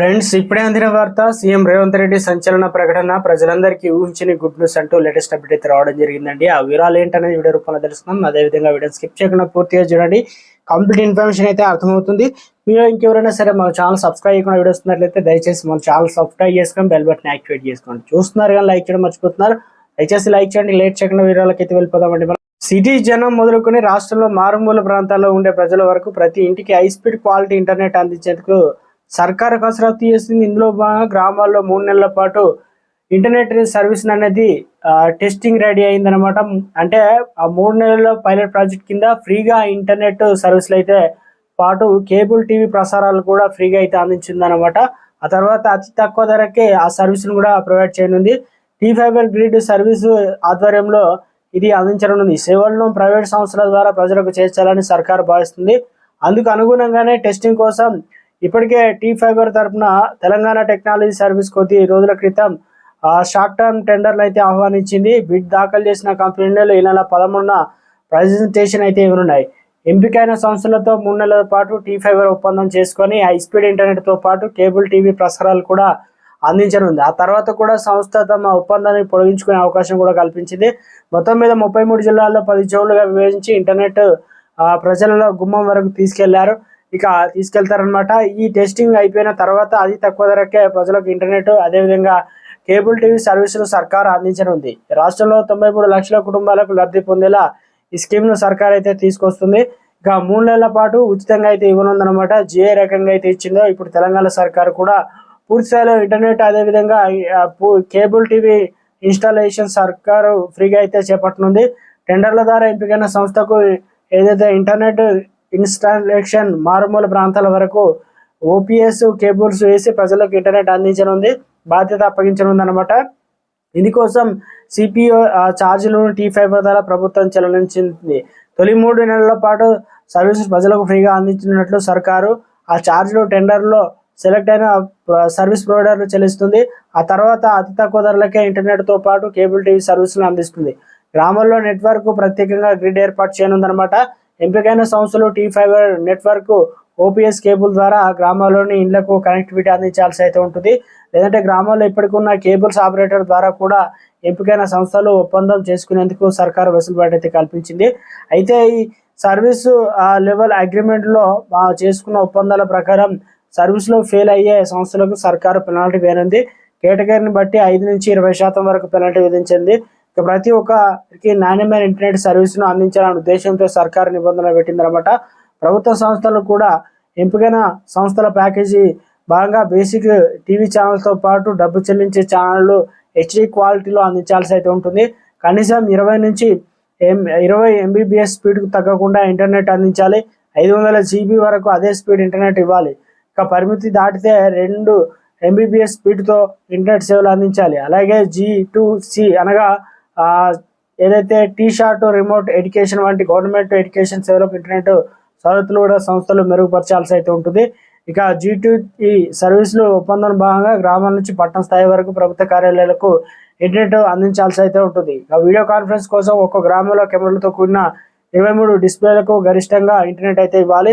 Friends ఇప్పుడే అందిన వార్త సీఎం రేవంత్ రెడ్డి సంచలన ప్రకటన. ప్రజలందరికీ ఊహించని గుడ్ న్యూస్ అంటూ లేటెస్ట్ అప్డేట్ అయితే రావడం జరిగిందండి. ఆ వివరాలు ఏంటనేది వీడియో రూపంలో తెలుసుకుందాం. అదేవిధంగా వీడియో స్కిప్ చేయకుండా పూర్తిగా చూడండి. కంప్లీట్ ఇన్ఫర్మేషన్ అయితే అర్థమవుతుంది. మీరు ఇంకెవరైనా సరే మన ఛానల్ సబ్స్క్రైబ్ చేయకుండా వీడియో వస్తున్నట్లయితే దయచేసి మన ఛానల్ సబ్స్క్రైబ్ చేసుకొని బెల్ బటన్ యాక్టివేట్ చేసుకోండి. చూస్తున్నారు కానీ లైక్ చేయడం మర్చిపోతున్నారు. దయచేసి లైక్ చేయండి. లేట్ చేయకుండా వీడియోలకి అయితే వెళ్ళిపోదామండి. సిటీ జనం మొదలుకొని రాష్ట్రంలో మారుమూల ప్రాంతాల్లో ఉండే ప్రజల వరకు ప్రతి ఇంటికి హై స్పీడ్ క్వాలిటీ ఇంటర్నెట్ అందించేందుకు సర్కారు కసరత్తు చేస్తుంది. ఇందులో భాగంగా గ్రామాల్లో మూడు నెలల పాటు ఇంటర్నెట్ సర్వీస్ అనేది టెస్టింగ్ రెడీ అయిందనమాట అంటే ఆ మూడు నెలల పైలట్ ప్రాజెక్ట్ కింద ఫ్రీగా ఇంటర్నెట్ సర్వీసులు అయితే పాటు కేబుల్ టీవీ ప్రసారాలు కూడా ఫ్రీగా అయితే అందించిందనమాట ఆ తర్వాత అతి తక్కువ ధరకే ఆ సర్వీస్ను కూడా ప్రొవైడ్ చేయనుంది. టీ ఫైబర్ గ్రిడ్ సర్వీస్ ఆధ్వర్యంలో ఇది అందించనుంది. సేవలను ప్రైవేట్ సంస్థల ద్వారా ప్రజలకు చేర్చాలని సర్కారు భావిస్తుంది. అందుకు అనుగుణంగానే టెస్టింగ్ కోసం ఇప్పటికే టీ ఫైబర్ తరపున తెలంగాణ టెక్నాలజీ సర్వీస్ కొద్ది రోజుల క్రితం షార్ట్ టర్మ్ టెండర్లు అయితే ఆహ్వానించింది. బిడ్ దాఖలు చేసిన కంపెనీలు ఈ నెల పదమూడున ప్రజెంటేషన్ అయితే ఇవ్వనున్నాయి. ఎంపికైన సంస్థలతో మూడు నెలల పాటు టీ ఫైబర్ ఒప్పందం చేసుకొని హై స్పీడ్ ఇంటర్నెట్తో పాటు కేబుల్ టీవీ ప్రసారాలు కూడా అందించనుంది. ఆ తర్వాత కూడా సంస్థ తమ ఒప్పందాన్ని పొడిగించుకునే అవకాశం కూడా కల్పించింది. మొత్తం మీద ముప్పై మూడు జిల్లాల్లో పది జోన్లుగా విభజించి ఇంటర్నెట్ ప్రజలలో గుమ్మం వరకు తీసుకెళ్ళారు. ఇక తీసుకెళ్తారనమాట ఈ టెస్టింగ్ అయిపోయిన తర్వాత అతి తక్కువ ధరకే ప్రజలకు ఇంటర్నెట్ అదేవిధంగా కేబుల్ టీవీ సర్వీసులు సర్కారు అందించనుంది. రాష్ట్రంలో తొంభై మూడు లక్షల కుటుంబాలకు లబ్ధి పొందేలా ఈ స్కీమ్ను సర్కార్ అయితే తీసుకొస్తుంది. ఇక మూడు నెలల పాటు ఉచితంగా అయితే ఇవ్వనుందనమాట ఏ రకంగా అయితే ఇచ్చిందో ఇప్పుడు తెలంగాణ సర్కారు కూడా పూర్తిస్థాయిలో ఇంటర్నెట్ అదేవిధంగా కేబుల్ టీవీ ఇన్స్టాలేషన్ సర్కారు ఫ్రీగా అయితే చేపట్టనుంది. టెండర్ల ద్వారా ఎంపికైన సంస్థకు ఏదైతే ఇంటర్నెట్ ఇన్స్టాలేషన్ మారుమూల ప్రాంతాల వరకు ఓపీఎస్ కేబుల్స్ వేసి ప్రజలకు ఇంటర్నెట్ అందించనుంది. బాధ్యత అప్పగించనుంది అనమాట ఇందుకోసం సిపిఓ ఛార్జీలను టీ ఫైబర్ ద్వారా ప్రభుత్వం చెల్లించింది తొలి మూడు నెలల పాటు సర్వీసెస్ ప్రజలకు ఫ్రీగా అందించినట్లు సర్కారు ఆ ఛార్జీలు టెండర్లో సెలెక్ట్ అయిన సర్వీస్ ప్రొవైడర్లు చెల్లిస్తుంది. ఆ తర్వాత అతి తక్కువ ధరలకే ఇంటర్నెట్తో పాటు కేబుల్ టీవీ సర్వీసులు అందిస్తుంది. గ్రామాల్లో నెట్వర్క్ ప్రత్యేకంగా గ్రిడ్ ఏర్పాటు చేయనుందనమాట ఎంపికైన సంస్థలు T fiber network OPS cable ద్వారా గ్రామాల్లోని ఇండ్లకు కనెక్టివిటీ అందించాల్సి అయితే ఉంటుంది. లేదంటే గ్రామాల్లో ఇప్పటికున్న కేబుల్స్ ఆపరేటర్ ద్వారా కూడా ఎంపికైన సంస్థలు ఒప్పందం చేసుకునేందుకు సర్కారు వెసులుబాటు అయితే కల్పించింది. అయితే ఈ సర్వీసు లెవెల్ అగ్రిమెంట్లో చేసుకున్న ఒప్పందాల ప్రకారం సర్వీస్లో ఫెయిల్ అయ్యే సంస్థలకు సర్కారు పెనాల్టీ వేయనుంది. కేటగిరీని బట్టి ఐదు నుంచి ఇరవై శాతం వరకు పెనాల్టీ విధించింది. ఇక ప్రతి ఒక్కరికి నాణ్యమైన ఇంటర్నెట్ సర్వీస్ను అందించాలనే ఉద్దేశంతో సర్కారు నిబంధన పెట్టిందనమాట ప్రభుత్వ సంస్థలు కూడా ఎంపికైన సంస్థల ప్యాకేజీ భాగంగా బేసిక్ టీవీ ఛానల్తో పాటు డబ్బు చెల్లించే ఛానళ్ళు హెచ్డి క్వాలిటీలో అందించాల్సి అయితే ఉంటుంది. కనీసం ఇరవై నుంచి ఎం ఇరవై ఎంబీబీఎస్ స్పీడ్కు తగ్గకుండా ఇంటర్నెట్ అందించాలి. ఐదు వందల జీబీ వరకు అదే స్పీడ్ ఇంటర్నెట్ ఇవ్వాలి. ఇక పరిమితి దాటితే రెండు ఎంబీబీఎస్ స్పీడ్తో ఇంటర్నెట్ సేవలు అందించాలి. అలాగే జీ టు సి అనగా ఏదైతే టీ షార్ట్ రిమోట్ ఎడ్యుకేషన్ వంటి గవర్నమెంట్ ఎడ్యుకేషన్ సేవలకు ఇంటర్నెట్ సవలతులు కూడా సంస్థలు మెరుగుపరచాల్సి అయితే ఉంటుంది. ఇక జీ టూ ఈ సర్వీసులు ఒప్పందం భాగంగా గ్రామాల నుంచి పట్టణ స్థాయి వరకు ప్రభుత్వ కార్యాలయాలకు ఇంటర్నెట్ అందించాల్సి అయితే ఉంటుంది వీడియో కాన్ఫరెన్స్ కోసం ఒక్కో గ్రామంలో కెమెరాలతో కూడిన ఇరవై మూడు డిస్ప్లేలకు గరిష్టంగా ఇంటర్నెట్ అయితే ఇవ్వాలి.